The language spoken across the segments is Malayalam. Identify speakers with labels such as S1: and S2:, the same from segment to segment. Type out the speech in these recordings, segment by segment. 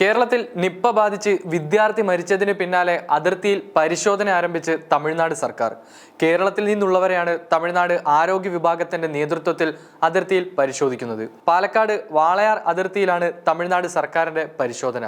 S1: കേരളത്തിൽ നിപ്പ ബാധിച്ച് വിദ്യാർത്ഥി മരിച്ചതിന് പിന്നാലെ അതിർത്തിയിൽ പരിശോധന ആരംഭിച്ച് തമിഴ്നാട് സർക്കാർ. കേരളത്തിൽ നിന്നുള്ളവരെയാണ് തമിഴ്നാട് ആരോഗ്യ വിഭാഗത്തിന്റെ നേതൃത്വത്തിൽ അതിർത്തിയിൽ പരിശോധിക്കുന്നത്. പാലക്കാട് വാളയാർ അതിർത്തിയിലാണ് തമിഴ്നാട് സർക്കാരിന്റെ പരിശോധന.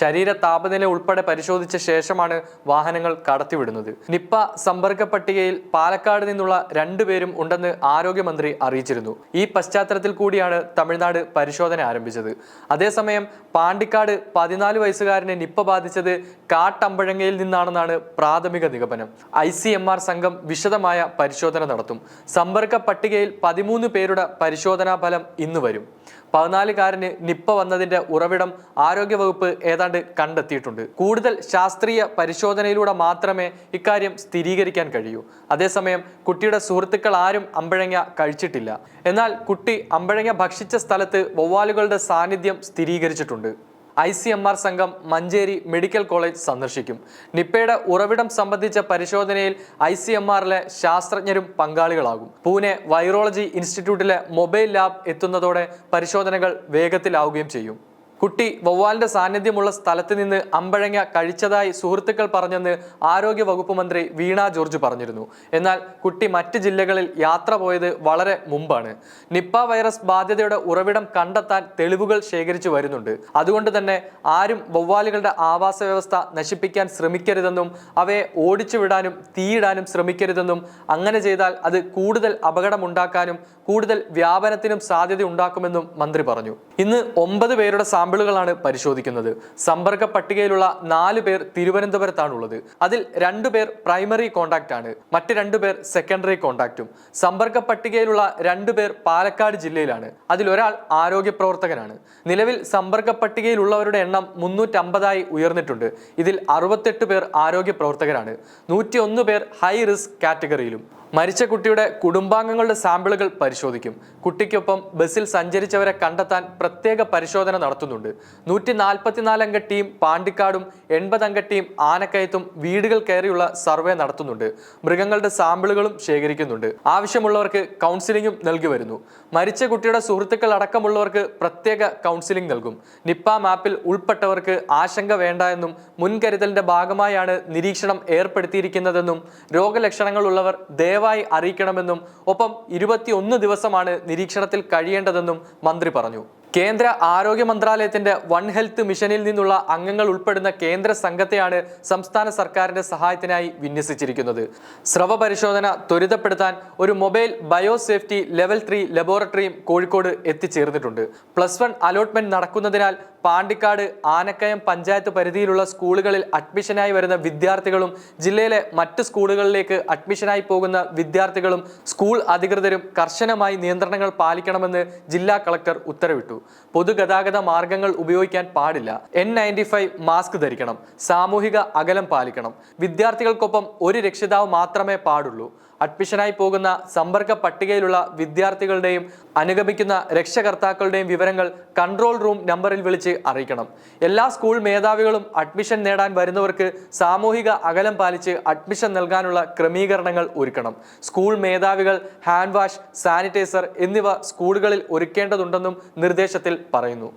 S1: ശരീര താപനില ഉൾപ്പെടെ പരിശോധിച്ച ശേഷമാണ് വാഹനങ്ങൾ കടത്തിവിടുന്നത്. നിപ്പ സമ്പർക്ക പട്ടികയിൽ പാലക്കാട് നിന്നുള്ള രണ്ടുപേരും ഉണ്ടെന്ന് ആരോഗ്യമന്ത്രി അറിയിച്ചിരുന്നു. ഈ പശ്ചാത്തലത്തിൽ കൂടിയാണ് തമിഴ്നാട് പരിശോധന ആരംഭിച്ചത്. അതേസമയം പാണ്ടിക്കാട് പതിനാല് വയസ്സുകാരനെ നിപ്പ ബാധിച്ചത് കാട്ടമ്പഴങ്ങയിൽ നിന്നാണെന്നാണ് പ്രാഥമിക നിഗമനം. ഐ സി എം ആർ സംഘം വിശദമായ പരിശോധന നടത്തും. സമ്പർക്ക പട്ടികയിൽ പതിമൂന്ന് പേരുടെ പരിശോധനാ ഫലം ഇന്ന് വരും. പതിനാലുകാരന് നിപ്പ വന്നതിന്റെ ഉറവിടം ആരോഗ്യവകുപ്പ് ഏതാണ്ട് കണ്ടെത്തിയിട്ടുണ്ട്. കൂടുതൽ ശാസ്ത്രീയ പരിശോധനയിലൂടെ മാത്രമേ ഇക്കാര്യം സ്ഥിരീകരിക്കാൻ കഴിയൂ. അതേസമയം കുട്ടിയുടെ സുഹൃത്തുക്കൾ ആരും അമ്പഴങ്ങ കഴിച്ചിട്ടില്ല. എന്നാൽ കുട്ടി അമ്പഴങ്ങ ഭക്ഷിച്ച സ്ഥലത്ത് വവ്വാലുകളുടെ സാന്നിധ്യം സ്ഥിരീകരിച്ചിട്ടുണ്ട്. ഐ സി എം ആർ സംഘം മഞ്ചേരി മെഡിക്കൽ കോളേജ് സന്ദർശിക്കും. നിപ്പയുടെ ഉറവിടം സംബന്ധിച്ച പരിശോധനയിൽ ഐ സി എം ആറിലെ ശാസ്ത്രജ്ഞരും പങ്കാളികളാകും. പൂനെ വൈറോളജി ഇൻസ്റ്റിറ്റ്യൂട്ടിലെ മൊബൈൽ ലാബ് എത്തുന്നതോടെ പരിശോധനകൾ വേഗത്തിലാവുകയും ചെയ്യും. കുട്ടി വവ്വാലിന്റെ സാന്നിധ്യമുള്ള സ്ഥലത്ത് നിന്ന് അമ്പഴങ്ങ കഴിച്ചതായി സുഹൃത്തുക്കൾ പറഞ്ഞെന്ന് ആരോഗ്യ വകുപ്പ് മന്ത്രി വീണ ജോർജ് പറഞ്ഞിരുന്നു. എന്നാൽ കുട്ടി മറ്റ് ജില്ലകളിൽ യാത്ര പോയത് വളരെ മുമ്പാണ്. നിപ്പ വൈറസ് ബാധ്യതയുടെ ഉറവിടം കണ്ടെത്താൻ തെളിവുകൾ ശേഖരിച്ചു വരുന്നുണ്ട്. അതുകൊണ്ട് തന്നെ ആരും വവ്വാലുകളുടെ ആവാസ വ്യവസ്ഥ നശിപ്പിക്കാൻ ശ്രമിക്കരുതെന്നും അവയെ ഓടിച്ചുവിടാനും തീയിടാനും ശ്രമിക്കരുതെന്നും അങ്ങനെ ചെയ്താൽ അത് കൂടുതൽ അപകടമുണ്ടാക്കാനും കൂടുതൽ വ്യാപനത്തിനും സാധ്യത ഉണ്ടാക്കുമെന്നും മന്ത്രി പറഞ്ഞു. ഇന്ന് ഒമ്പത് പേരുടെ സാമ്പിളുകളാണ് പരിശോധിക്കുന്നത്. സമ്പർക്ക പട്ടികയിലുള്ള നാല് പേർ തിരുവനന്തപുരത്താണുള്ളത്. അതിൽ രണ്ടു പേർ പ്രൈമറി കോണ്ടാക്ട് ആണ്. മറ്റ് രണ്ടു പേർ സെക്കൻഡറി കോണ്ടാക്റ്റും സമ്പർക്ക പട്ടികയിലുള്ള രണ്ടു പേർ പാലക്കാട് ജില്ലയിലാണ്. അതിൽ ഒരാൾ ആരോഗ്യ പ്രവർത്തകനാണ്. നിലവിൽ സമ്പർക്ക പട്ടികയിലുള്ളവരുടെ എണ്ണം മുന്നൂറ്റമ്പതായി ഉയർന്നിട്ടുണ്ട്. ഇതിൽ അറുപത്തെട്ട് പേർ ആരോഗ്യ പ്രവർത്തകരാണ്. നൂറ്റി ഒന്ന് പേർ ഹൈ റിസ്ക് കാറ്റഗറിയിലും. മരിച്ച കുട്ടിയുടെ കുടുംബാംഗങ്ങളുടെ സാമ്പിളുകൾ പരിശോധിക്കും. കുട്ടിക്കൊപ്പം ബസ്സിൽ സഞ്ചരിച്ചവരെ കണ്ടെത്താൻ പ്രത്യേക പരിശോധന നടത്തുന്നുണ്ട്. നൂറ്റി നാൽപ്പത്തിനാല് അംഗ ടീം പാണ്ടിക്കാടും എൺപത് അംഗ ടീം ആനക്കയത്തും വീടുകൾ കയറിയുള്ള സർവേ നടത്തുന്നുണ്ട്. മൃഗങ്ങളുടെ സാമ്പിളുകളും ശേഖരിക്കുന്നുണ്ട്. ആവശ്യമുള്ളവർക്ക് കൗൺസിലിംഗും നൽകി വരുന്നു. മരിച്ച കുട്ടിയുടെ സുഹൃത്തുക്കൾ അടക്കമുള്ളവർക്ക് പ്രത്യേക കൗൺസിലിംഗ് നൽകും. നിപ്പ മാപ്പിൽ ഉൾപ്പെട്ടവർക്ക് ആശങ്ക വേണ്ട എന്നും മുൻകരുതലിന്റെ ഭാഗമായാണ് നിരീക്ഷണം ഏർപ്പെടുത്തിയിരിക്കുന്നതെന്നും രോഗലക്ഷണങ്ങളുള്ളവർ ദയവായി അറിയിക്കണമെന്നും ഒപ്പം ഇരുപത്തിയൊന്ന് ദിവസമാണ് നിരീക്ഷണത്തിൽ കഴിയേണ്ടതെന്നും മന്ത്രി പറഞ്ഞു. കേന്ദ്ര ആരോഗ്യ മന്ത്രാലയത്തിന്റെ വൺ ഹെൽത്ത് മിഷനിൽ നിന്നുള്ള അംഗങ്ങൾ ഉൾപ്പെടുന്ന കേന്ദ്ര സംഘത്തെയാണ് സംസ്ഥാന സർക്കാരിന്റെ സഹായത്തിനായി വിന്യസിച്ചിരിക്കുന്നത്. സ്രവ പരിശോധന ത്വരിതപ്പെടുത്താൻ ഒരു mobile bio safety level three ലബോറട്ടറിയും Kozhikode എത്തിച്ചേർന്നിട്ടുണ്ട്. പ്ലസ് വൺ അലോട്ട്മെന്റ് നടക്കുന്നതിനാൽ പാണ്ടിക്കാട് ആനക്കയം പഞ്ചായത്ത് പരിധിയിലുള്ള സ്കൂളുകളിൽ അഡ്മിഷനായി വരുന്ന വിദ്യാർത്ഥികളും ജില്ലയിലെ മറ്റ് സ്കൂളുകളിലേക്ക് അഡ്മിഷനായി പോകുന്ന വിദ്യാർത്ഥികളും സ്കൂൾ അധികൃതരും കർശനമായി നിയന്ത്രണങ്ങൾ പാലിക്കണമെന്ന് ജില്ലാ കളക്ടർ ഉത്തരവിട്ടു. പൊതുഗതാഗത മാർഗങ്ങൾ ഉപയോഗിക്കാൻ പാടില്ല. എൻ നയന്റി മാസ്ക് ധരിക്കണം. സാമൂഹിക അകലം പാലിക്കണം. വിദ്യാർത്ഥികൾക്കൊപ്പം ഒരു രക്ഷിതാവ് മാത്രമേ പാടുള്ളൂ. അഡ്മിഷനായി പോകുന്ന സമ്പർക്ക പട്ടികയിലുള്ള വിദ്യാർത്ഥികളുടെയും അനുഗമിക്കുന്ന രക്ഷകർത്താക്കളുടെയും വിവരങ്ങൾ കൺട്രോൾ റൂം നമ്പറിൽ അറിയിക്കണം. എല്ലാ സ്കൂൾ മേധാവികളും അഡ്മിഷൻ നേടാൻ വരുന്നവർക്ക് സാമൂഹിക അകലം പാലിച്ച് അഡ്മിഷൻ നൽകാനുള്ള ക്രമീകരണങ്ങൾ ഒരുക്കണം. സ്കൂൾ മേധാവികൾ ഹാൻഡ് വാഷ് സാനിറ്റൈസർ എന്നിവ സ്കൂളുകളിൽ ഒരുക്കേണ്ടതുണ്ടെന്നും നിർദ്ദേശത്തിൽ പറയുന്നു.